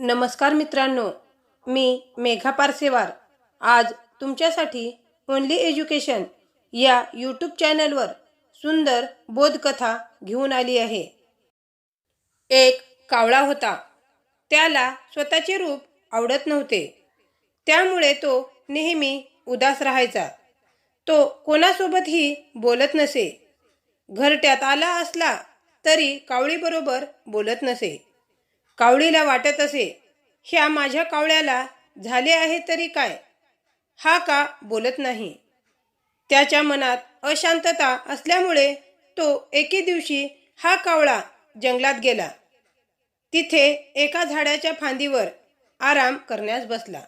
नमस्कार मित्रांनो मी मेघा पारसेवार. आज तुमच्यासाठी ओनली एज्युकेशन या यूट्यूब चॅनलवर सुंदर बोधकथा घेऊन आली आहे. एक कावळा होता. त्याला स्वतःचे रूप आवडत नव्हते. त्यामुळे तो नेहमी उदास राहायचा. तो कोणासोबतही बोलत नसे. घरट्यात आला असला तरी कावळीबरोबर बोलत नसे. कावळीला वाटत असे. ह्या माझ्या कावळ्याला झाले आहे तरी काय? हा का बोलत नाही? त्याच्या मनात अशांतता असल्यामुळे तो एके दिवशी हा कावळा जंगलात गेला. तिथे एका झाडाच्या फांदीवर आराम करण्यास बसला.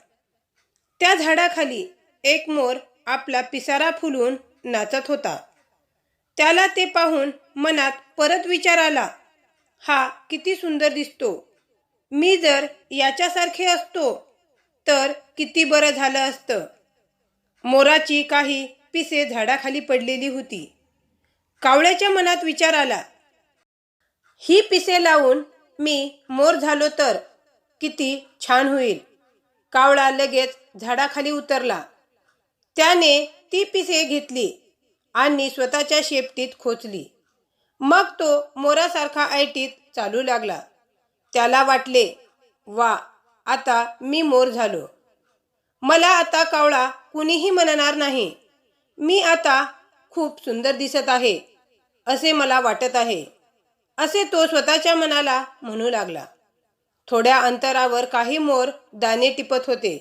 त्या झाडाखाली एक मोर आपला पिसारा फुलून नाचत होता. त्याला ते पाहून मनात परत विचार आला हा किती सुंदर दिसतो. मी जर याच्यासारखे असतो तर किती बरं झालं असतं. मोराची काही पिसे झाडाखाली पडलेली होती. कावळ्याच्या मनात विचार आला ही पिसे लावून मी मोर झालो तर किती छान होईल. कावळा लगेच झाडाखाली उतरला. त्याने ती पिसे घेतली आणि स्वतःच्या शेपटीत खोचली. मग तो मोरासारखा ऐटीत चालू लागला. त्याला वाटले वा आता मी मोर झालो. मला आता कावळा कुणीही म्हणणार नाही. मी आता खूप सुंदर दिसत आहे असे मला वाटत आहे. असे तो स्वतःच्या मनाला म्हणू लागला. थोड्या अंतरावर काही मोर दाणे टिपत होते.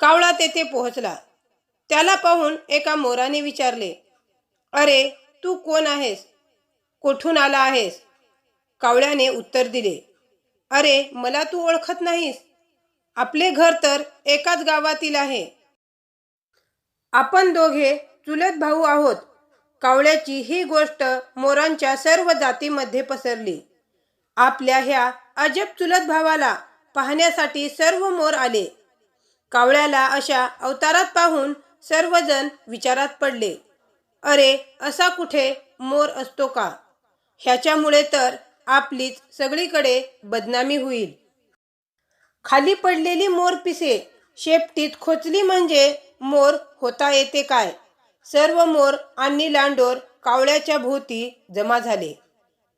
कावळा तेथे पोहोचला. त्याला पाहून एका मोराने विचारले अरे तू कोण आहेस? कोठून आला आहेस? कावळ्याने उत्तर दिले अरे मला तू ओळखत नाहीस. आपले घर तर एकाच गावातील आहे. आपण दोघे चुलत भाऊ आहोत. कावळ्याची ही गोष्ट मोरांच्या सर्व जातीमध्ये पसरली. आपल्या ह्या अजब चुलत भावाला पाहण्यासाठी सर्व मोर आले. कावळ्याला अशा अवतारात पाहून सर्वजण विचारात पडले. अरे असा कुठे मोर असतो का? ह्याच्यामुळे तर आपलीच सगळीकडे बदनामी होईल. खाली पडलेली मोर पिसे शेपटीत खोचली म्हणजे मोर होता येते काय? सर्व मोर आणि लांडोर कावळ्याच्या भोवती जमा झाले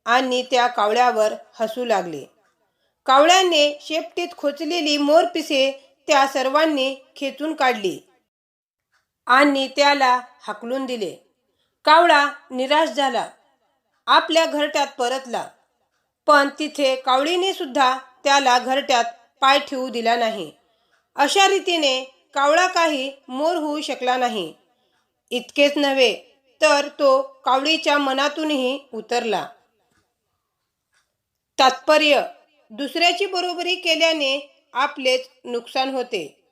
आणि त्या कावळ्यावर हसू लागले. कावळ्याने शेपटीत खोचलेली मोर पिसे त्या सर्वांनी खेचून काढली आणि त्याला हाकलून दिले. कावळा निराश झाला. आपल्या घरट्यात परतला. पण तिथे कावळीने सुद्धा त्याला घरट्यात पाय ठेवू दिला नाही. अशा रीतीने कावळा काही मोर होऊ शकला नाही. इतकेच नव्हे तर तो कावळीच्या मनातूनही उतरला. तात्पर्य दुसऱ्याची बरोबरी केल्याने आपलेच नुकसान होते.